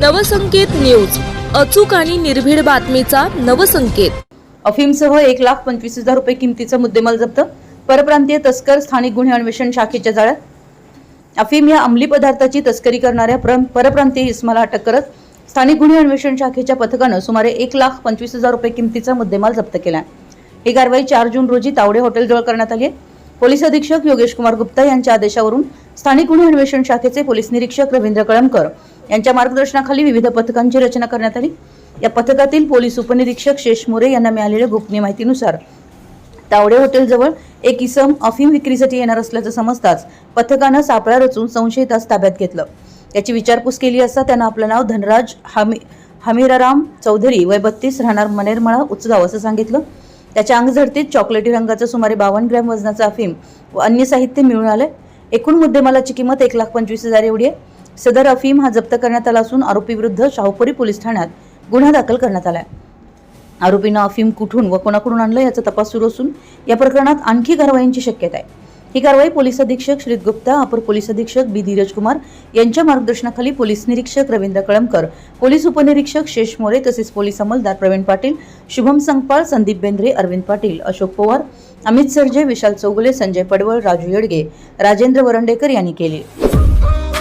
Navsanket news. अचूक आणि निर्भीड बातमीचा नवसंकेत. अफीमसह एक लाख पंचवीस हजार रुपये किमतीचा मुद्देमाल जप्त. परप्रांतीय तस्कर स्थानिक गुन्हे अन्वेषण शाखेच्या जाळ्यात. अफीम या अंमली पदार्थाची तस्करी करणाऱ्या प्र- परप्रांतीय इस्माला अटक करत स्थानिक गुन्हे अन्वेषण शाखेच्या पथकानं सुमारे एक लाख पंचवीस हजार रुपये किमतीचा मुद्देमाल जप्त केला ही कारवाई चार जून रोजी तावडे हॉटेलजवळ करण्यात आली आहे. पोलीस अधीक्षक योगेश कुमार गुप्ता यांच्या आदेशावरून स्थानिक गुन्हे अन्वेषण शाखेचे पोलीस निरीक्षक रवींद्र कळमकर यांच्या मार्गदर्शनाखाली विविध पथकांची रचना करण्यात आली. या पथकातील पोलीस उपनिरीक्षक शेष मोरे यांना मिळालेल्या गोपनीय माहितीनुसार तावडे हॉटेलजवळ एक इसम अफीम विक्रीसाठी येणार असल्याचं समजताच पथकानं सापळा रचून संशयितास ताब्यात घेतलं. त्याची विचारपूस केली असता त्यानं आपलं नाव धनराज हामी हमीराराम चौधरी वय बत्तीस राहणार मनेरमळा उचगाव असं सांगितलं. त्याच्या अंगझडतीत चॉकलेटी रंगाचं सुमारे बावन्न ग्रॅम वजनाचं अफीम व अन्य साहित्य मिळून आलंय. एकूण मुद्देमालाची किंमत एक लाख पंचवीस हजार एवढी आहे. सदर अफीम हा जप्त करण्यात आला असून आरोपीविरुद्ध शाहूपुरी पोलीस ठाण्यात गुन्हा दाखल करण्यात आला आहे आरोपीनं अफीम कुठून व कोणाकडून आणलं याचा तपास सुरू असून या प्रकरणात आणखी कारवाईंची शक्यता आहे. ही कारवाई पोलीस अधीक्षक श्रीत गुप्ता अपर पोलीस अधीक्षक बी. धीरज कुमार यांच्या मार्गदर्शनाखाली पोलीस निरीक्षक रवींद्र कळमकर पोलीस उपनिरीक्षक शेष मोरे तसेच पोलीस अंमलदार प्रवीण पाटील शुभम संगपाळ संदीप बेंद्रे अरविंद पाटील अशोक पवार अमित सरजे विशाल चौगुले संजय पडवळ राजू येडगे राजेंद्र वरंडेकर यांनी केली.